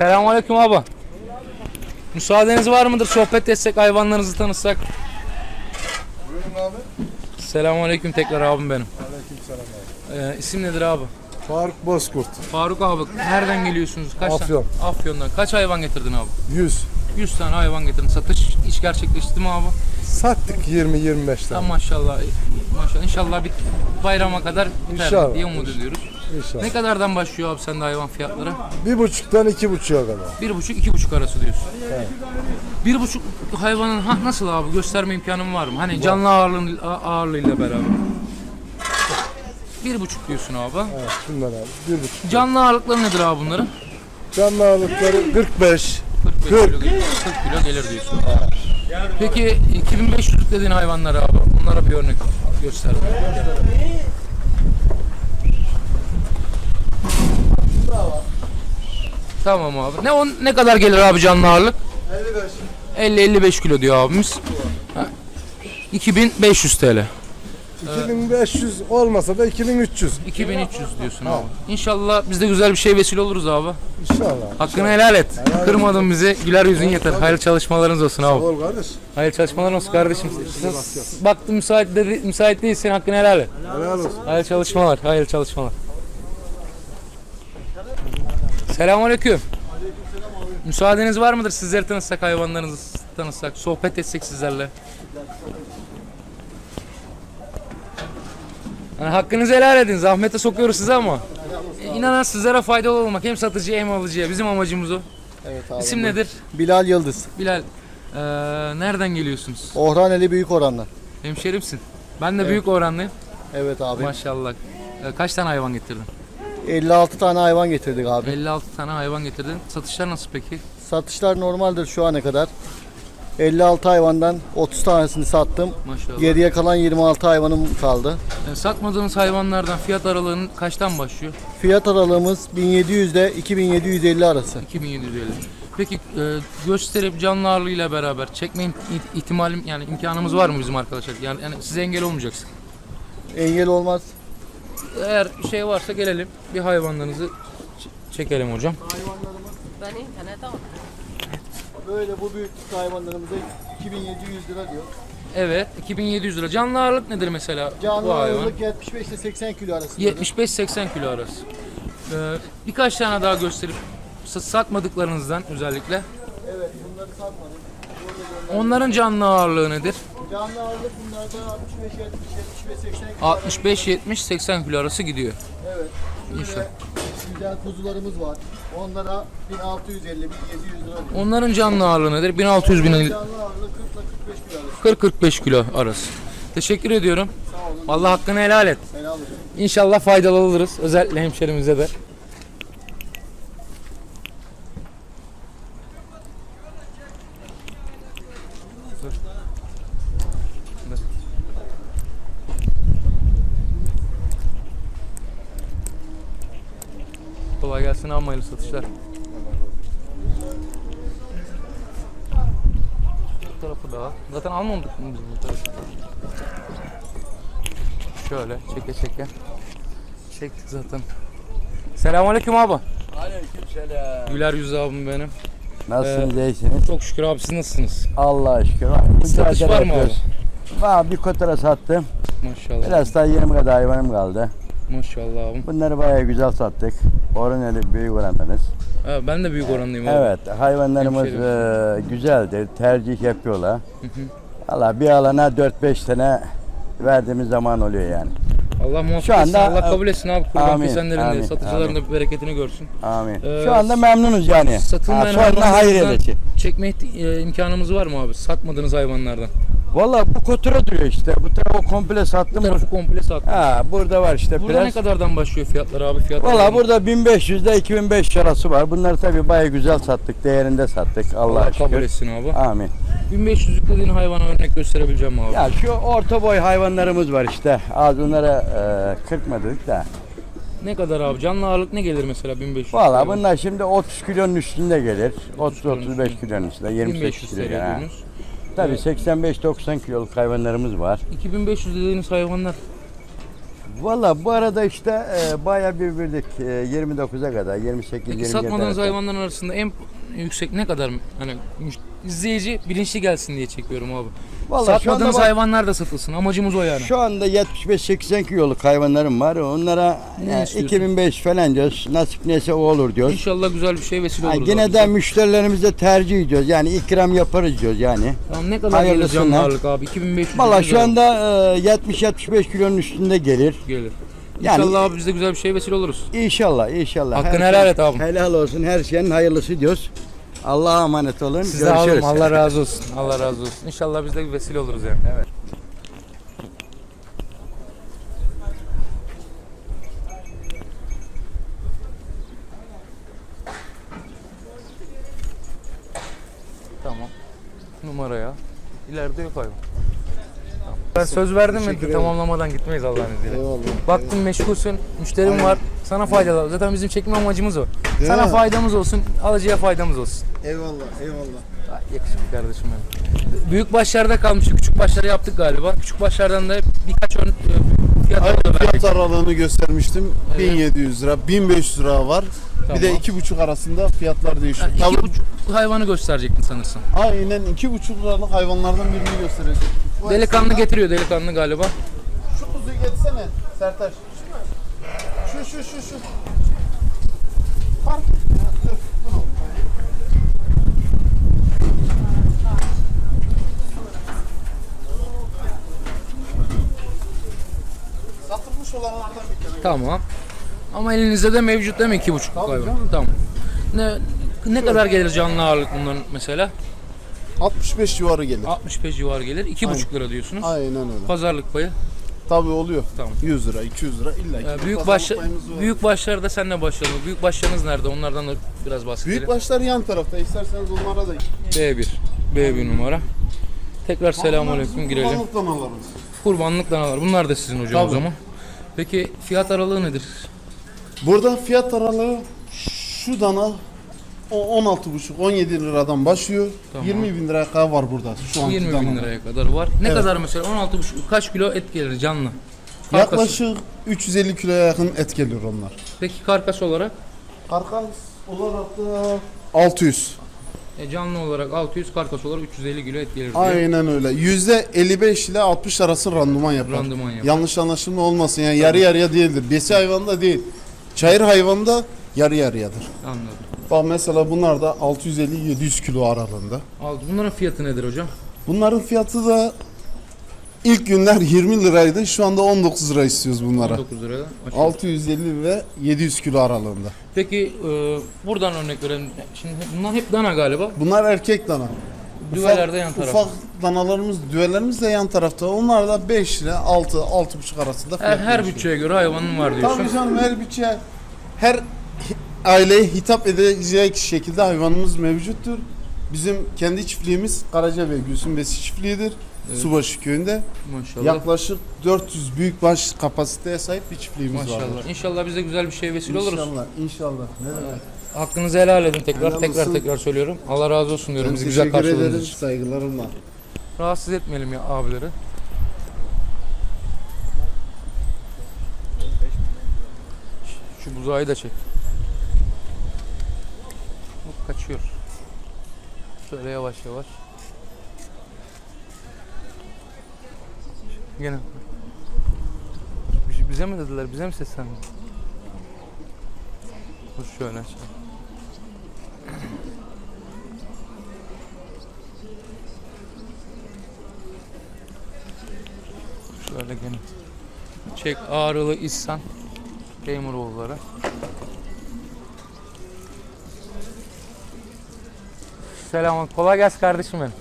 Selamünaleyküm abi. Müsaadeniz var mıdır? Sohbet etsek, hayvanlarınızı tanıtsak. Buyurun abi. Selamünaleyküm tekrar abim benim. Aleykümselam abi. Ee, isim nedir abi? Faruk Bozkurt. Faruk abi. Nereden geliyorsunuz? Kaç Afyon. Tane? Afyon'dan. Kaç hayvan getirdin abi? 100. 100 tane hayvan getirdin. Satış iş gerçekleşti mi abi? Sattık 20-25 Tam tane. maşallah. Maşallah. İnşallah bir bayrama kadar biter İnşallah. diye umut ediyoruz. İnşallah. Ne kadardan başlıyor abi sende hayvan fiyatları? Bir buçuktan iki buçuğa kadar. Bir buçuk, iki buçuk arası diyorsun. Bir buçuk hayvanın ha, nasıl abi gösterme imkanım var mı? Hani canlı ağırlığın, ağırlığıyla beraber. Bir buçuk diyorsun abi. Evet, bunlar abi. Bir buçuk. Canlı ağırlıkları nedir abi bunların? Canlı ağırlıkları 45. 45 kilo, 40 kilo gelir diyorsun. Peki 2500 dediğin hayvanlar abi. Bunlara bir örnek göster. Tamam abi. Ne on ne kadar gelir abi canlı ağırlık? 55. 50-55 kilo diyor abimiz. Ha. 2500 TL. 2500 olmasa da 2300. 2300 diyorsun abi. İnşallah biz de güzel bir şey vesile oluruz abi. İnşallah. Hakkını helal et. Kırmadın bizi. Güler yüzün yeter. Hayırlı çalışmalarınız olsun abi. Ol kardeş. Hayırlı çalışmalar olsun kardeşim. Baktım müsait, dedi, müsait değilsin hakkını helal et. Helal olsun. Hayırlı çalışmalar. Hayırlı çalışmalar. Selamünaleyküm. Müsaadeniz var mıdır? Sizleri tanıtsak, hayvanlarınızı tanıtsak, sohbet etsek sizlerle. Yani hakkınızı helal edin. Zahmete sokuyoruz size ama. E, İnanan sizlere faydalı olmak hem satıcıya hem alıcıya. Bizim amacımız o. Evet abi. İsim nedir? Bilal Yıldız. Bilal. Ee, nereden geliyorsunuz? Ohraneli Büyük Oranlı. Hemşerimsin. Ben de büyük oranlıyım. Evet abi. Maşallah. Ee, kaç tane hayvan getirdin? 56 tane hayvan getirdik abi. 56 tane hayvan getirdin. Satışlar nasıl peki? Satışlar normaldir şu ana kadar. 56 hayvandan 30 tanesini sattım. Maşallah. Geriye kalan 26 hayvanım kaldı. Ee, satmadığınız hayvanlardan fiyat aralığının kaçtan başlıyor? Fiyat aralığımız 1700 ile 2750 arası. 2750. Peki e, gösterip canlı ağırlığıyla beraber çekme ihtimalim yani imkanımız var mı bizim arkadaşlar? Yani, yani size engel olmayacaksın. Engel olmaz. Eğer şey varsa gelelim bir hayvanlarınızı çekelim hocam. Ben internete Böyle bu büyüklük hayvanlarımıza 2700 lira diyor. Evet 2700 lira. Canlı ağırlık nedir mesela Canlı bu hayvan? ağırlık 75 ile 80 kilo arasında. 75-80 kilo arası. Ee, birkaç tane daha gösterip sa- satmadıklarınızdan özellikle. Evet bunları satmadım. Onların canlı ağırlığı nedir? Canlı ağırlık bunlarda 65 70 75 80 kilo. 65-70-80 kilo arası gidiyor. Evet. İnşallah. Güzel kuzularımız var. Onlara 1650 1700 lira. Onların canlı ağırlığı nedir? 1600 bin Canlı ağırlığı 40 ile 45 40-45 kilo arası. kilo arası. Teşekkür ediyorum. Sağ olun. Allah hakkını helal et. Helal olsun. İnşallah faydalı oluruz. Özellikle hemşerimize de. Dur. Hayırlı satışlar. Bu tarafı da. Zaten almadık mı biz bu tarafı? Şöyle çeke çeke. Çektik zaten. Selamünaleyküm abi. Aleykümselam. Güler yüzlü abim benim. Nasılsınız, Ee, iyisiniz? Çok şükür abi siz nasılsınız? Allah'a şükür. Satış var mı abi? Var bir kotara sattım. Maşallah. Biraz daha 20 kadar hayvanım kaldı. Maşallah abim. Bunları bayağı güzel sattık. Oraneli büyük oranlarız. Ha, ben de büyük oranlıyım abi. Evet, hayvanlarımız e, güzeldir. Tercih yapıyorlar. Allah bir alana 4-5 tane verdiğimiz zaman oluyor yani. Allah muvaffak etsin. anda- Allah kabul etsin abi. Kurban kesenlerin de satıcıların da bereketini görsün. Amin. Ee, Şu anda memnunuz yani. Satılmayan Ha, sonuna hayır edecek. çekme e, imkanımız var mı abi? Satmadığınız hayvanlardan. Valla bu kotura duruyor işte. Bu tarafı komple Bu sattım. tarafı komple sattım. Ha, burada var işte Burada ne kadardan başlıyor fiyatlar abi? Fiyatlar Valla burada 1500 ile 2500 arası var. Bunları tabii bayağı güzel sattık. Değerinde sattık. Allah'a Allah kabul etsin abi. Amin. 1500'lük dediğin hayvana örnek gösterebileceğim mi abi. Ya şu orta boy hayvanlarımız var işte. Az onlara e, kırpmadık da. Ne kadar abi? Canlı ağırlık ne gelir mesela 1500? Valla bunlar şimdi 30 kilonun üstünde gelir. kilonun 30-35 kilonun üstünde. 28 1500 kilo. TL yani. Tabii 85-90 kiloluk hayvanlarımız var. 2500 dediğiniz hayvanlar Valla bu arada işte e, bayağı bir e, 29'a kadar 28 Peki 27'ye satmadığınız hayvanların arasında en yüksek ne kadar mı? Hani müş- izleyici bilinçli gelsin diye çekiyorum abi. Vallahi şu anda bak- hayvanlar da satılsın. Amacımız o yani. Şu anda 75-80 kiloluk hayvanlarım var. Onlara Ne e, istiyorsun? 2005 falan diyoruz. Nasip neyse o olur diyoruz. İnşallah güzel bir şey vesile Ha, olur. yine abi. de müşterilerimize tercih ediyoruz. Yani ikram yaparız diyoruz yani. Tamam, ne kadar gelir Hayırlısına. canlı ağırlık abi? 2500 Valla lira şu anda e, 70-75 kilonun üstünde gelir. gelir. Yani- İnşallah abi biz de güzel bir şey vesile oluruz. İnşallah inşallah. Hakkını helal şey- et abi. Helal olsun her şeyin hayırlısı diyoruz. Allah'a emanet olun. Siz de Görüşürüz. abim Allah razı olsun. Allah razı olsun. İnşallah biz de bir vesile oluruz yani. Evet. Tamam. Numaraya. İleride yok hayvan. Ben söz verdim mi ederim. tamamlamadan gitmeyiz Allah'ın izniyle. Eyvallah. Baktım meşgulsün, müşterim Aynen. var. Sana faydalı. Zaten bizim çekme amacımız o. Değil Sana mi? faydamız olsun, alıcıya faydamız olsun. Eyvallah eyvallah. Ay, Yakışıklı kardeşim benim. Büyük başlarda kalmıştık. Küçük başları yaptık galiba. Küçük başlardan da birkaç ön e, fiyat Aynı fiyat aralığını göstermiştim. Evet. 1700 lira, 1500 lira var. Bir de Tamam. iki buçuk arasında fiyatlar değişiyor. Yani iki buçuk hayvanı gösterecektin sanırsın. aynen iki buçuk liralık hayvanlardan birini gösterecek. Delikanlı getiriyor delikanlı galiba. Şu kuzuyu getirsene Sertaç. Şu şu şu şu. Fark. Satılmış olanlardan bir tane. Tamam. Ama elinizde de mevcut değil mi iki buçuk hayvan? Tamam. Ne ne kadar gelir canlı ağırlık bunların mesela? 65 civarı gelir. 65 civarı gelir. iki buçuk lira diyorsunuz. Aynen öyle. Pazarlık payı. Tabii oluyor. Tamam. 100 lira, 200 lira illa ki. Ee, büyük baş büyük başlarda senle başlayalım. Büyük başlarınız nerede? Onlardan da biraz bahsedelim. Büyük başlar yan tarafta. İsterseniz onlara da B1. B1 numara. Tekrar selamünaleyküm girelim. Kurbanlık danalarımız. Kurbanlık danalar. Bunlar da sizin hocam o Tabii. zaman. Peki fiyat aralığı nedir? Burada fiyat aralığı şu dana o 16,5-17 liradan başlıyor. Tamam. 20 bin liraya kadar var burada şu an 20 bin liraya kadar var. Ne Evet. kadar mesela 16,5 kaç kilo et gelir canlı? Karkası. Yaklaşık 350 kiloya yakın et geliyor onlar. Peki karkas olarak? Karkas olarak da 600. E, canlı olarak 600, karkas olarak 350 kilo et gelir diyor. Aynen öyle. %55 ile 60 arası randıman yapar. Randıman yapar. Yanlış anlaşılma olmasın yani yarı yarıya değildir. Besi hayvanında değil. Çayır hayvanda yarı yarıyadır. Anladım. Bak mesela bunlar da 650-700 kilo aralığında. Aldı. Bunların fiyatı nedir hocam? Bunların fiyatı da ilk günler 20 liraydı. Şu anda 19 lira istiyoruz bunlara. 19 lira. Aşağı. 650 ve 700 kilo aralığında. Peki e, buradan örnek verelim. Şimdi bunlar hep dana galiba. Bunlar erkek dana. Düvelerde yan tarafta. Ufak danalarımız, düvelerimiz de yan tarafta. Onlar da 5 ile 6, 6,5 arasında Her, fiyat her bütçeye göre hayvanın var diyorsun. Tabii canım her bütçe, her aileye hitap edecek şekilde hayvanımız mevcuttur. Bizim kendi çiftliğimiz Karaca ve Gülsün Besi çiftliğidir. Subaşı köyünde. Maşallah. Yaklaşık 400 büyükbaş kapasiteye sahip bir çiftliğimiz var. Maşallah. İnşallah biz de güzel bir şey vesile oluruz. İnşallah, inşallah. Ne demek? Hakkınızı helal edin tekrar Helal tekrar olsun. tekrar söylüyorum. Allah razı olsun diyorum bizi güzel teşekkür ederim, için. saygılarımla. Rahatsız etmeyelim ya abileri. Şu buzağı da çek. Kaçıyor. Şöyle yavaş yavaş. Gene. Bize mi dediler? Bize mi seslendi? Dur şöyle aç. Şöyle gene. Çek Ağrılı İhsan Teymuroğulları. Selam. Kolay gelsin kardeşim benim.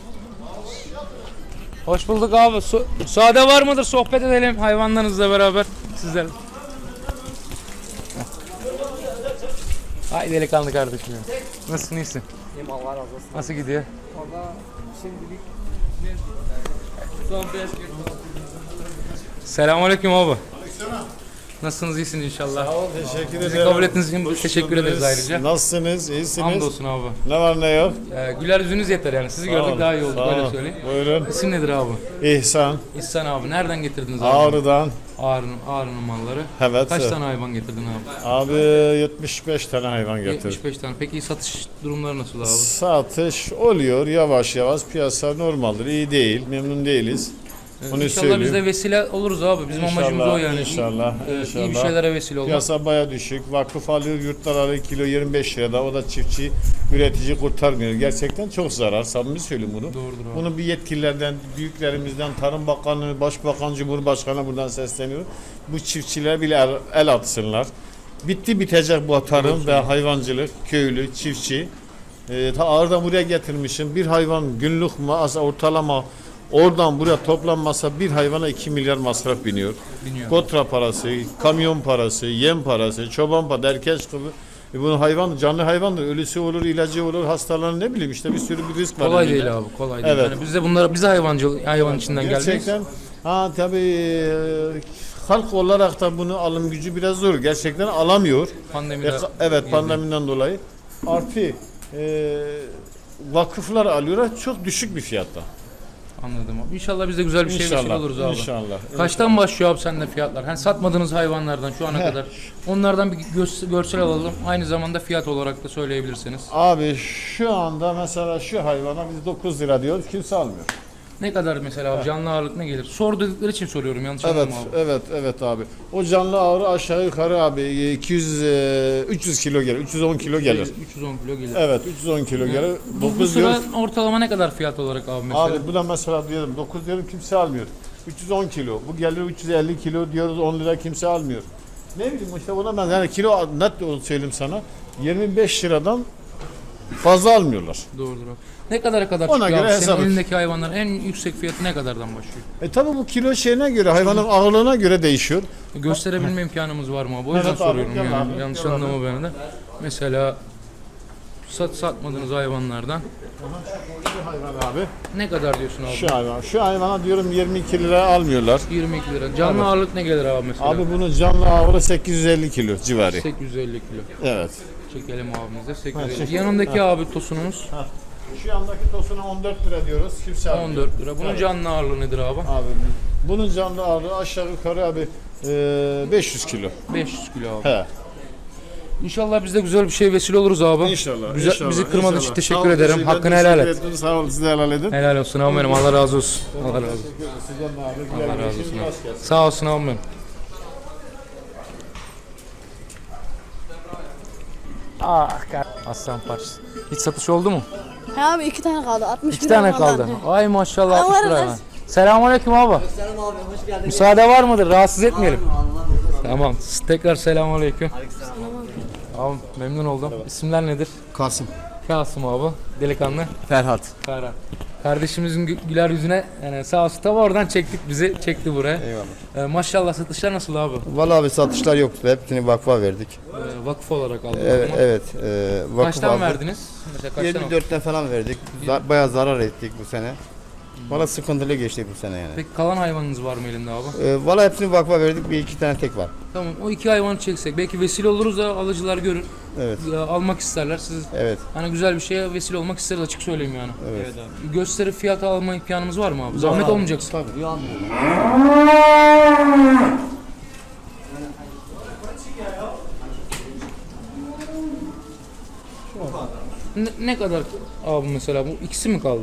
Hoş bulduk abi. Su müsaade var mıdır? Sohbet edelim hayvanlarınızla beraber sizler. Hay delikanlı kardeşim. Nasılsın iyisin? İyiyim Allah razı olsun. Nasıl gidiyor? Orada şimdilik Selamünaleyküm abi. Nasılsınız iyisiniz inşallah. Sağ ol, teşekkür Bizi ederim. kabul ettiğiniz için Hoş teşekkür ederiz ayrıca. Nasılsınız? İyisiniz? Hamdolsun abi. Ne var ne yok? Ee, güler yüzünüz yeter yani. Sizi Sağ gördük ol, daha iyi olduk sağ öyle ol. söyleyeyim. Buyurun. İsim nedir abi? İhsan. İhsan abi. Nereden getirdiniz abi? Ağrı'dan. Ağrı'nın, Ağrı'nın malları. Evet. Kaç tane hayvan getirdin abi? Abi 75 tane hayvan getirdim. 75 tane. Peki satış durumları nasıl abi? Satış oluyor yavaş yavaş. Piyasa normaldir. iyi değil. Memnun değiliz. Onu inşallah biz söyleyeyim. de vesile oluruz abi. Bizim amacımız o yani. İnşallah. İyi, e, inşallah. iyi bir şeylere vesile olmak. Piyasa baya düşük. Vakıf alıyor, yurtlar alıyor kilo 25 lirada. O da çiftçi, üretici kurtarmıyor. Gerçekten çok zarar. Samimi söyleyeyim bunu. Doğrudur abi. Bunu bir yetkililerden, büyüklerimizden, Tarım Bakanı, Başbakan, Cumhurbaşkanı buradan sesleniyor. Bu çiftçilere bile el, el atsınlar. Bitti bitecek bu tarım ve hayvancılık, köylü, çiftçi. Ee, ta ağırdan buraya getirmişim. Bir hayvan günlük mağaza ortalama oradan buraya toplanmasa bir hayvana 2 milyar masraf biniyor. Biniyor. Kotra parası, kamyon parası, yem parası, çoban parası, erkeş kılı. E bunu hayvan, canlı hayvandır. Ölüsü olur, ilacı olur, hastalanır ne bileyim işte bir sürü bir risk var. Kolay değil abi. Kolay değil. Evet. Yani biz de bunlara biz de hayvancı hayvan içinden gelmeyiz. Gerçekten ha tabii e, halk olarak da bunu alım gücü biraz zor. Gerçekten alamıyor. Pandemide. E, evet pandemiden dolayı. Artı e, vakıflar alıyorlar çok düşük bir fiyatta. Anladım abi. İnşallah biz de güzel bir şey vesile İnşallah. oluruz abi. İnşallah. Kaçtan başlıyor abi sende fiyatlar? Hani satmadığınız hayvanlardan şu ana kadar. Onlardan bir gö- görsel alalım. Aynı zamanda fiyat olarak da söyleyebilirsiniz. Abi şu anda mesela şu hayvana biz 9 lira diyoruz kimse almıyor. Ne kadar mesela abi canlı ağırlık ne gelir? Sor dedikleri için soruyorum yanlış Evet, anlama abi. evet, evet abi. O canlı ağrı aşağı yukarı abi 200 e, 300 kilo gelir. 310 kilo gelir. 310 kilo gelir. Evet, 310 kilo gelir. Bu, bu 9 sıra diyoruz. ortalama ne kadar fiyat olarak abi mesela? Abi bu da mesela diyelim 9 diyorum kimse almıyor. 310 kilo. Bu gelir 350 kilo diyoruz 10 lira kimse almıyor. Ne bileyim işte buna ben yani kilo net söyleyeyim sana. 25 liradan fazla almıyorlar. Doğrudur abi. Ne kadara kadar Ona çıkıyor göre abi? Senin hesap et. elindeki hayvanların en yüksek fiyatı ne kadardan başlıyor? E tabi bu kilo şeyine göre hayvanın ağırlığına göre değişiyor. Gösterebilme imkanımız var mı abi? O yüzden Evet abi, soruyorum gel yani. abi, Yanlış gel abi. anlama beni de. Mesela sat satmadığınız hayvanlardan Şu hayvan abi. ne kadar diyorsun abi? Şu hayvan. Şu hayvana diyorum 22 lira almıyorlar. 22 lira. Canlı ağırlık ne gelir abi mesela? Abi bunun canlı ağırlığı 850 kilo civarı. 850 kilo. Evet. Çekelim abimize 850. çek. Yanındaki abi tosunumuz Şu yandaki tosuna 14 lira diyoruz. Kimse almıyor. 14 lira. Bunun Evet. canlı ağırlığı nedir abi? Abi bunun canlı ağırlığı aşağı yukarı abi e, 500 kilo. 500 kilo abi. He. İnşallah biz de güzel bir şey vesile oluruz abi. İnşallah. Güzel, inşallah, bizi kırmadığın için inşallah. teşekkür olun, ederim. teşekkür Hakkını helal et. teşekkür ederim. Sağ olun siz de helal edin. Helal olsun abi benim. Allah razı olsun. Allah razı olsun. Sizden de abi. Allah razı olsun. Rast gelsin. Sağ olsun abi benim. Ah aslan parçası. Hiç satış oldu mu? He abi iki tane kaldı. 61 İki tane kaldı. Ay maşallah Allah 60 lira. hemen. Selamünaleyküm abi. Selam abi hoş geldin. Müsaade var mıdır? Rahatsız etmeyelim. Tamam. Tekrar selamünaleyküm. Abi memnun oldum. İsimler nedir? Kasım. Kasım abi. Delikanlı. Ferhat. Ferhat. Kardeşimizin gü- güler yüzüne yani sağ olsun tabi oradan çektik bizi çekti buraya. Eyvallah. Ee, maşallah satışlar nasıl abi? Vallahi abi satışlar yoktu. Hepsini vakfa verdik. Ee, vakıf olarak aldık. Evet. o zaman. evet e, vakıf Kaçtan aldık. verdiniz? Mesela kaçtan aldınız? 24'ten falan verdik. Za- Bayağı zarar ettik bu sene. Valla sıkıntılı geçti bu sene yani. Peki kalan hayvanınız var mı elinde abi? E, Valla hepsini vakfa verdik. Bir iki tane tek var. Tamam o iki hayvanı çeksek belki vesile oluruz da alıcılar görür. Evet. Ya, almak isterler. Siz Evet. hani güzel bir şeye vesile olmak isteriz açık söyleyeyim yani. Evet. Gösterip fiyat alma imkanımız var mı abi? Zahmet olmayacaksa. Tabii. Ne, ne kadar abi mesela bu ikisi mi kaldı?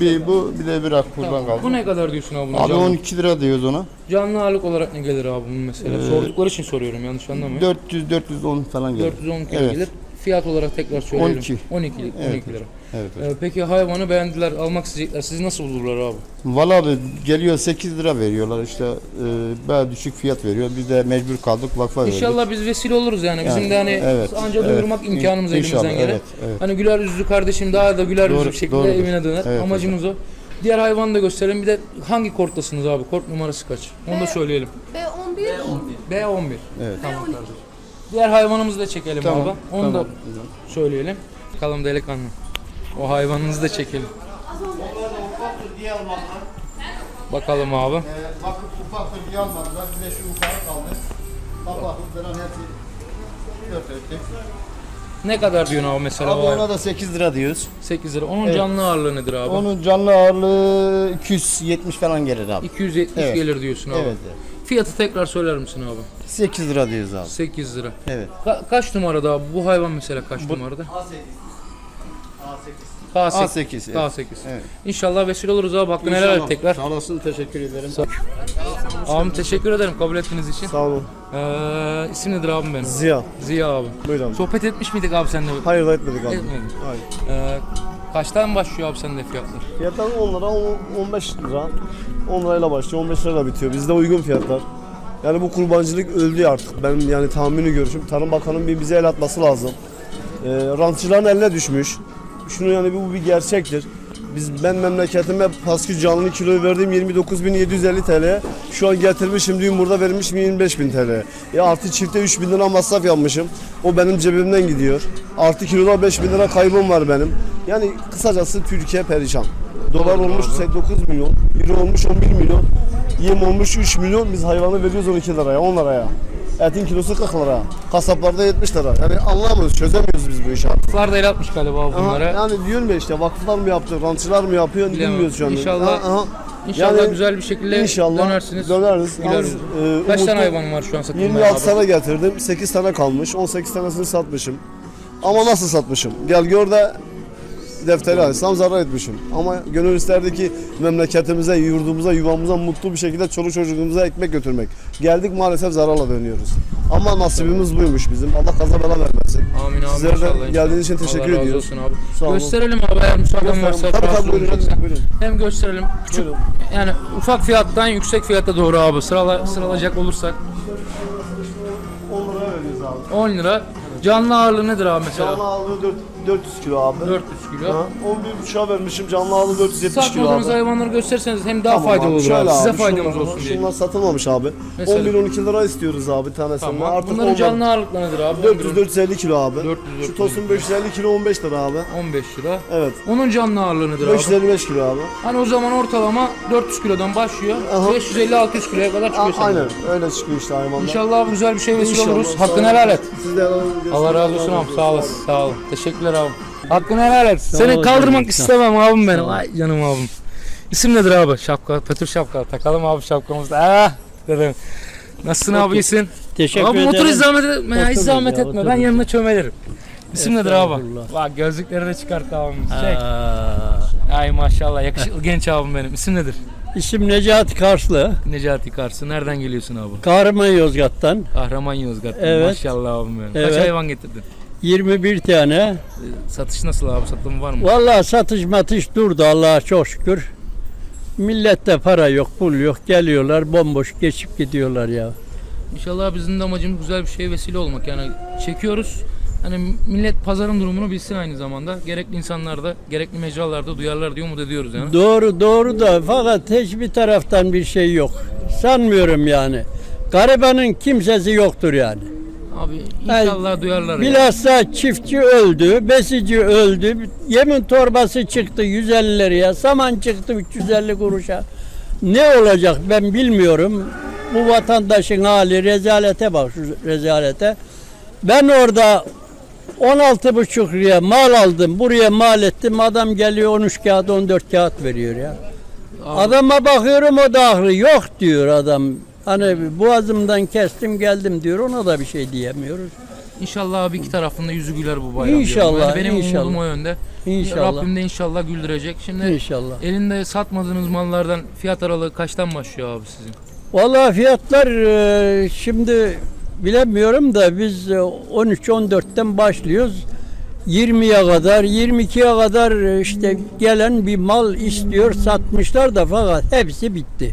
Bir bu bir de bir akkurdan Tamam. kaldı. Bu ne kadar diyorsun abi? buna Abi canlı? 12 lira diyoruz ona. Canlı ağırlık olarak ne gelir abi bunun mesela? Sordukları için soruyorum yanlış anlamayın. 400 410 falan gelir. 410 kilo Evet. gelir. Fiyat olarak tekrar söyleyelim. 12. 12, 12 Evet. lira. Evet. Ee, peki hayvanı beğendiler, almak isteyecekler. Sizi nasıl bulurlar abi? Valla abi geliyor 8 lira veriyorlar işte e, bayağı düşük fiyat veriyor. Biz de mecbur kaldık vakfa verdik. İnşallah biz vesile oluruz yani. Bizim Yani, de hani evet, anca evet. duyurmak imkanımız İnşallah, elimizden gelir. evet, evet. Hani güler yüzlü kardeşim daha da güler yüzlü Doğru, bir şekilde doğrudur. evine döner. Evet, Amacımız o. Diğer hayvanı da gösterelim. Bir de hangi korttasınız abi? Kort numarası kaç? Onu da söyleyelim. B11. B11. Evet. Tamam kardeşim. Diğer hayvanımızı da çekelim Tamam, abi. Onu tamam. da söyleyelim. Bakalım delikanlı. O hayvanınızı da çekelim. Bakalım abi. Vakıf ufaktır diye almadılar. Bir de şu ufak kaldı. Kapaklı falan hepsi. Dört erkek. Ne kadar diyorsun abi mesela? Abi ona da 8 lira diyoruz. 8 lira. Onun Evet. canlı ağırlığı nedir abi? Onun canlı ağırlığı 270 falan gelir abi. 270 Evet. gelir diyorsun abi. Evet. Fiyatı tekrar söyler misin abi? 8 lira diyoruz abi. 8 lira. Evet. Ka- kaç numarada abi? Bu hayvan mesela kaç numarada? A8. A8. evet. A8. Evet. İnşallah vesile oluruz abi. Hakkını helal et tekrar. Sağ olasın teşekkür ederim. Abim teşekkür ederim kabul ettiğiniz için. Sağ olun. Ee, isim nedir abim benim? Ziya. Ziya abi. Buyurun. Sohbet etmiş miydik abi seninle? Hayır da etmedik abi. Etmedik. Hayır. Ee, kaçtan başlıyor abi sende fiyatlar? Fiyatlar 10 lira, 10 15 lira. 10 lirayla başlıyor, 15 lirayla bitiyor. Bizde uygun fiyatlar. Yani bu kurbancılık öldü artık. Benim yani tahmini görüşüm. Tarım Bakanı'nın bir bize el atması lazım. Ee, rantçıların eline düşmüş. Şunu yani bu bir gerçektir. Biz ben memleketime paskü canlı kiloyu verdiğim 29.750 TL. Şu an getirmişim düğün burada vermişim 25.000 TL. Ya artı çifte 3.000 lira masraf yapmışım. O benim cebimden gidiyor. Artı kiloda 5.000 lira kaybım var benim. Yani kısacası Türkiye perişan. Dolar olmuş 9 milyon, euro olmuş 11 milyon, yem olmuş 3 milyon. Biz hayvanı veriyoruz 12 liraya, 10 liraya. Etin kilosu 40 lira. Kasaplarda 70 lira. Yani anlamıyoruz, çözemiyoruz biz bu işi artık. Vakıflar da el atmış galiba abi Aha, bunlara. yani diyorum ya işte vakıflar mı yaptı, rantçılar mı yapıyor Bilemem. bilmiyoruz şu anda. İnşallah- Aha, aha. İnşallah Yani güzel bir şekilde İnşallah dönersiniz. döneriz. Yalnız, e, Kaç tane umutlu- hayvan var şu an satılmaya 26 abi? tane getirdim. 8 tane kalmış. 18 tanesini satmışım. Ama nasıl satmışım? Gel gör de defteri açsam zarar etmişim. Ama gönül isterdi ki memleketimize, yurdumuza, yuvamıza mutlu bir şekilde çoluk çocuğumuza ekmek götürmek. Geldik maalesef zararla dönüyoruz. Ama nasibimiz buymuş bizim. Allah kaza bela vermesin. Amin abi Sizlere de geldiğiniz için teşekkür Allah razı ediyoruz. olsun abi. Sağ olun. Gösterelim abi eğer müsaaden varsa. Tabii tabii buyurun. buyurun. Hem gösterelim. Küçük Buyurun. yani ufak fiyattan yüksek fiyata doğru abi sırala, sıralayacak olursak 10 lira veriyoruz abi. 10 lira. Canlı ağırlığı nedir abi mesela? Canlı ağırlığı 4 400 kilo abi. 400 kilo. Ha, 11.5'a vermişim. Canlı ağırlığı 470 kilo Satmadığınız abi. hayvanları gösterirseniz hem daha Tamam faydalı olur şöyle abi. Size faydamız olsun diye. Şunlar satılmamış abi. Mesela? 11-12 lira istiyoruz abi tanesinde. Tamam. Artık Bunların onlar- canlı ağırlıkları nedir abi? 400-450 kilo abi. 400, Şu tosun 550 kilo 15 lira abi. 15 lira. Evet. Onun canlı ağırlığı nedir abi? 555 kilo abi. Hani o zaman ortalama 400 kilodan başlıyor. Aha. 550-600 kiloya kadar A- çıkıyor sanırım. aynen öyle çıkıyor işte hayvanlar. İnşallah güzel bir şey vesile İnşallah, oluruz. Hakkını olun. helal et. Siz de Allah razı olsun abi sağ olasın sağ ol. Teşekkürler abi. Hakkını helal et. Seni kaldırmak istemem abim benim. Ay canım abim. İsim nedir abi? Şapka, pötür şapka. Takalım abi şapkamızı. Ah dedim. Nasılsın abi iyisin? Teşekkür abi motor ederim. hiç zahmet etme ya hiç Oturun zahmet ya, etme. Ben oturun. yanına çömelirim. İsim nedir abi? Estağfurullah. Bak gözlükleri de çıkart abimiz. Çek. Aa, Ay maşallah yakışıklı genç abim benim. İsim nedir? İsim Necati Karslı. Necati Karsı. Nereden geliyorsun abi? Kahraman Yozgat'tan. Kahraman Yozgat. Evet. Maşallah abim benim. Kaç Evet. hayvan getirdin? 21 tane. Satış nasıl abi? Satım var mı? Vallahi satış matış durdu Allah'a çok şükür. Millette para yok, pul yok. Geliyorlar bomboş geçip gidiyorlar ya. İnşallah bizim de amacımız güzel bir şeye vesile olmak. Yani çekiyoruz. Hani millet pazarın durumunu bilsin aynı zamanda. Gerekli insanlar da, gerekli mecralarda duyarlar diye umut ediyoruz yani. Doğru doğru da fakat hiçbir taraftan bir şey yok. Sanmıyorum yani. Garibanın kimsesi yoktur yani. Abi inşallah duyarlar. yani. Bilhassa çiftçi öldü, besici öldü, yemin torbası çıktı 150 liraya, saman çıktı 350 kuruşa. Ne olacak ben bilmiyorum. Bu vatandaşın hali rezalete bak şu rezalete. Ben orada 16 buçuk liraya mal aldım, buraya mal ettim. Adam geliyor 13 kağıt 14 kağıt veriyor ya. Adama bakıyorum o da haklı. Yok diyor adam. Hani boğazımdan kestim geldim diyor. Ona da bir şey diyemiyoruz. İnşallah abi iki tarafında yüzü güler bu bayram. İnşallah, Yani benim inşallah. umudum o yönde. İnşallah. Rabbim de inşallah güldürecek. Şimdi İnşallah. elinde satmadığınız mallardan fiyat aralığı kaçtan başlıyor abi sizin? Vallahi fiyatlar e, şimdi bilemiyorum da biz e, 13-14'ten başlıyoruz. 20'ye kadar, 22'ye kadar e, işte gelen bir mal istiyor, satmışlar da fakat hepsi bitti.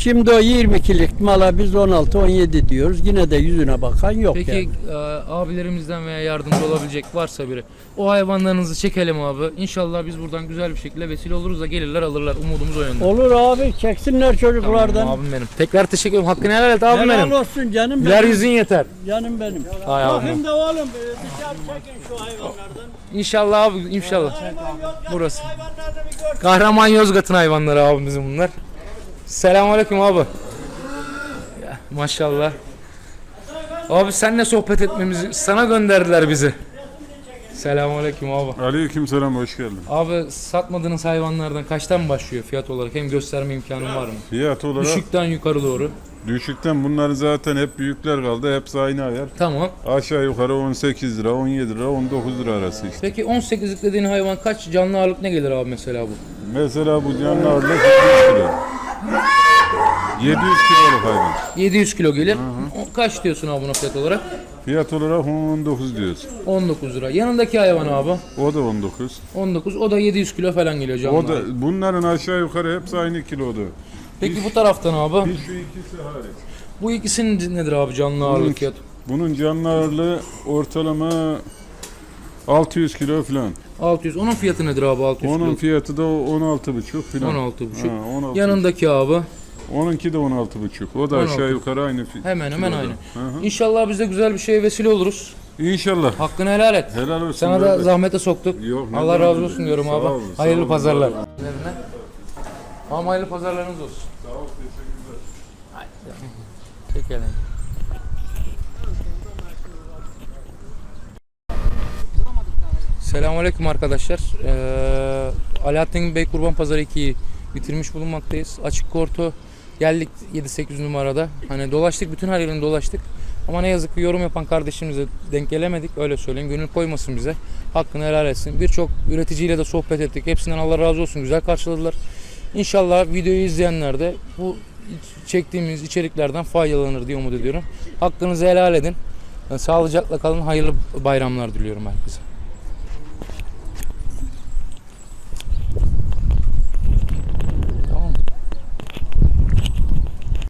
Şimdi o 22'lik mala biz 16-17 diyoruz. Yine de yüzüne bakan yok Peki yani. e, abilerimizden veya yardımcı olabilecek varsa biri o hayvanlarınızı çekelim abi. İnşallah biz buradan güzel bir şekilde vesile oluruz da gelirler alırlar. Umudumuz o yönde. Olur abi çeksinler çocuklardan. Tamam, abim benim. Tekrar teşekkür ederim. Hakkını helal et abim Helal benim. olsun canım Güler benim. yüzün yeter. Canım benim. Hay abim. Bakın da oğlum e, dışarı çekin şu hayvanlardan. İnşallah abi inşallah. Burası. bir gör. Kahraman Yozgat'ın hayvanları abi bizim bunlar. Selamünaleyküm abi. Ya, maşallah. Abi senle sohbet etmemizi sana gönderdiler bizi. Selamünaleyküm abi. Aleykümselam hoş geldin. Abi satmadığınız hayvanlardan kaçtan başlıyor fiyat olarak? Hem gösterme imkanın var mı? Fiyat olarak Düşükten yukarı doğru. düşükten bunların zaten hep büyükler kaldı. Hepsi aynı ayar. Tamam. Aşağı yukarı 18 lira, 17 lira, 19 lira arası işte. Peki 18'lik dediğin hayvan kaç canlı ağırlık ne gelir abi mesela bu? Mesela bu canlı ağırlık 700 kilo. 700 kiloluk hayvan. 700 kilo gelir. O- Kaç diyorsun abi buna fiyat olarak? Fiyat olarak 19 diyoruz. 19 lira. Yanındaki hayvan abi O da 19. 19. O da 700 kilo falan geliyor canlı. O da bunların aşağı yukarı hepsi aynı kiloda. Peki bu taraftan abi Bir şu ikisi hariç. bu ikisinin nedir abi canlı ağırlık fiyatı? Bunun canlı ağırlığı ortalama 600 kilo falan. 600. Onun fiyatı nedir abi 600 Onun kilo? fiyatı da 16,5 falan. 16,5. Ha, 16. Yanındaki abi Onunki de 16,5. O da 16. aşağı yukarı aynı. fi- hemen hemen kiloda. aynı. Hı hı. İnşallah biz de güzel bir şeye vesile oluruz. İnşallah. Hakkını helal et. Helal olsun. Sana da kardeş. zahmete soktuk. Yok, ne Allah demek. razı olsun diyorum Sağ abi. olun, sağ hayırlı olun, pazarlar. Ama hayırlı pazarlarınız olsun. Sağ ol, teşekkürler. Çekelim. Selamünaleyküm arkadaşlar. Ee, Alaaddin Bey Kurban Pazarı 2'yi bitirmiş bulunmaktayız. Açık korto geldik 7-8 numarada. Hani dolaştık bütün her yerini dolaştık. Ama ne yazık ki yorum yapan kardeşimize denk gelemedik öyle söyleyeyim. Gönül koymasın bize. Hakkını helal etsin. Birçok üreticiyle de sohbet ettik. Hepsinden Allah razı olsun. Güzel karşıladılar. İnşallah videoyu izleyenler de bu çektiğimiz içeriklerden faydalanır diye umut ediyorum. Hakkınızı helal edin. Sağlıcakla kalın. Hayırlı bayramlar diliyorum herkese.